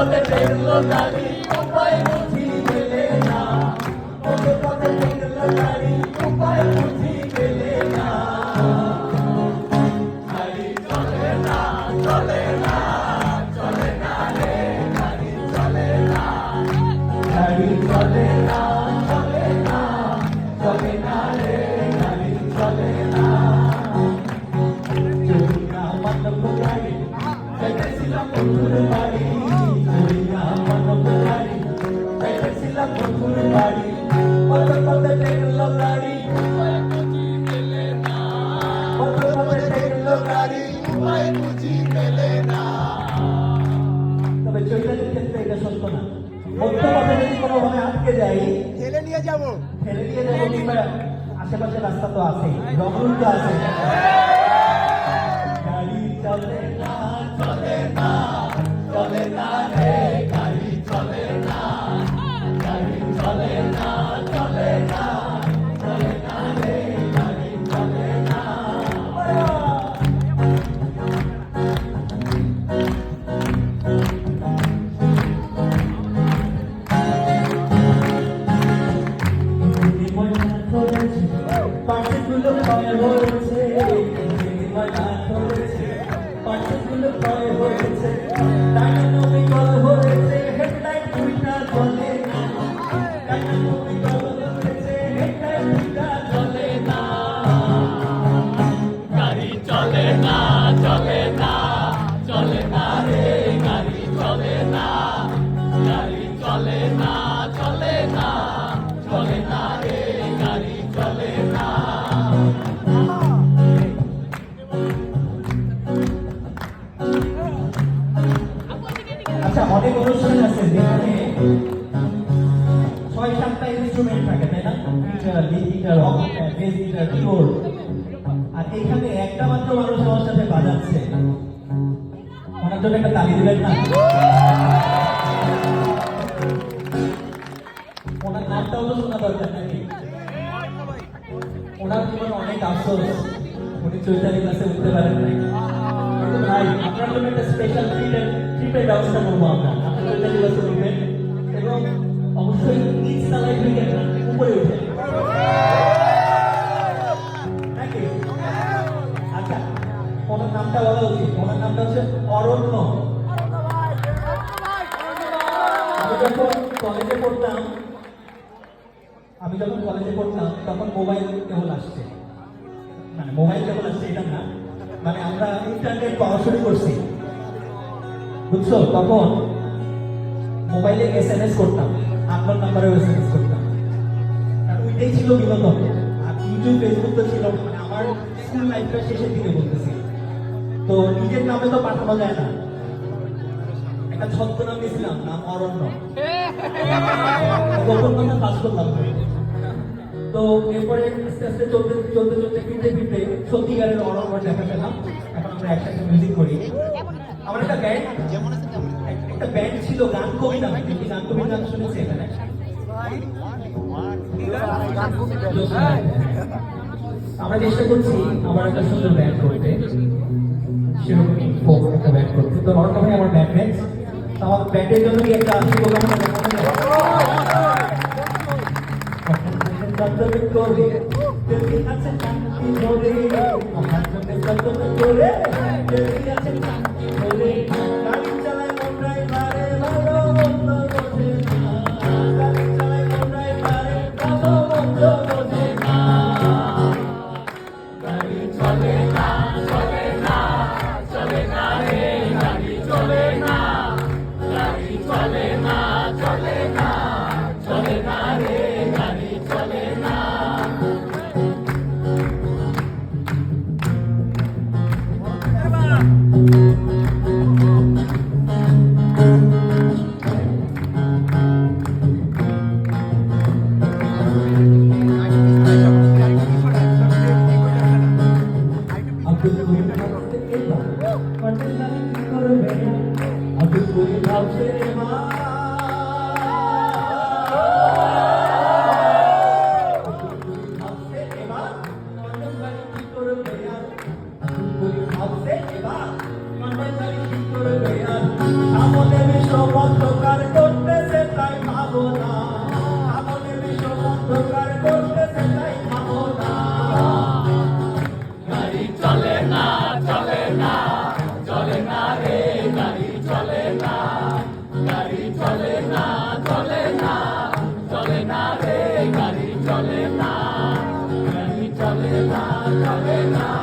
পথে দেখল গাড়ি, উপায় বুঝি পেলে না। পথে পথে দেখল গাড়ি, উপায় বুঝি পেলে না। গাড়ি চলে না চলে না চলে না রে। গাড়ি চলে না, গাড়ি চলে না চলে না চলে না রে। গাড়ি চলে না। যদি না মানব গাড়ি দেখেছিলাম বন্ধুর বাড়ি। উপায় বুঝি পেলে না তবে চৈতালির ক্ষেত্রে এটা সত্য না। মধ্য পথে যদি কোনোভাবে আটকে যাই ঠেলে নিয়ে যাব। ঠেলে দিয়ে যাব কিংবা আশেপাশে রাস্তা তো আছেই রমরুল তো আছে। গাড়ি চলে না চলে না চলে না রে পাশেগুলো ক্ষয় হয়েছে পাশেগুলো ক্ষয় হয়েছে ডাইনামো বিকল হয়েছে। অনেক অনুষ্ঠান আছে যেখানে ছয় সাতটা ইনস্ট্রুমেন্ট থাকে তাই না? Guitar lead guitar bass guitar keyboard আর এইখানে একটা মাত্র মানুষ আমার সাথে বাজাচ্ছে। ওনার জন্য একটা তালি দিবেন না? ওনার নামটাও তো শোনা দরকার নাকি? ওনার জীবনে অনেক আফসোস। উনি চৈতালি ক্লাসে উঠতে পারেন নাই। ভাই আপনার জন্য একটা স্পেশাল ব্যবস্থা করব আমরা আপনি চৈতালি ক্লাসে উঠবেন এবং অবশ্যই নিচ তলায় উপরে উঠে আচ্ছা ওনার নামটা বলা উচিত ওনার নামটা হচ্ছে অরণ্য আমি যখন কলেজে পড়তাম আমি যখন কলেজে পড়তাম তখন মোবাইল কেবল আসছে মানে মোবাইল কেবল আসছে এটা না মানে আমরা ইন্টারনেট পাওয়া শুরু করছি বুঝছ? তখন মোবাইলে এস এম এস করতাম, আপনার নাম্বারেও এস এম এস করতাম ওইটাই ছিল বিনোদন। আর ইউটিউব ফেসবুক তো ছিল মানে আমার স্কুল লাইফটা শেষের দিকে বলতেছি। তো নিজের নামে তো পাঠানো যায় না। একটা ছদ্মনাম দিয়েছিলাম, নাম অরণ্য। গোপন কথা পাস করলাম তো এরপরে আস্তে আস্তে চলতে চলতে চলতে ফিরতে ফিরতে সত্যিকারের অরণ্য দেখা পেলাম। এখন আমরা একসাথে মিউজিক করি। আমার একটা ব্যান্ড যেমন আছে তেমন একটা ব্যান্ড ছিল গান কবি নামে গান কবির নাম শুনেছি এখানে আমরা চেষ্টা করছি আমার একটা সুন্দর ব্যান্ড করতে সেরকমই folk একটা ব্যান্ড করতে তো অর্থ ভাই আমার ব্যান্ড ব্যান্ড আমার ব্যান্ডের জন্য কি একটা শুভকামনা করে যদি করে যদি আছে अब्दुल कोई भाव से माँ la cadena.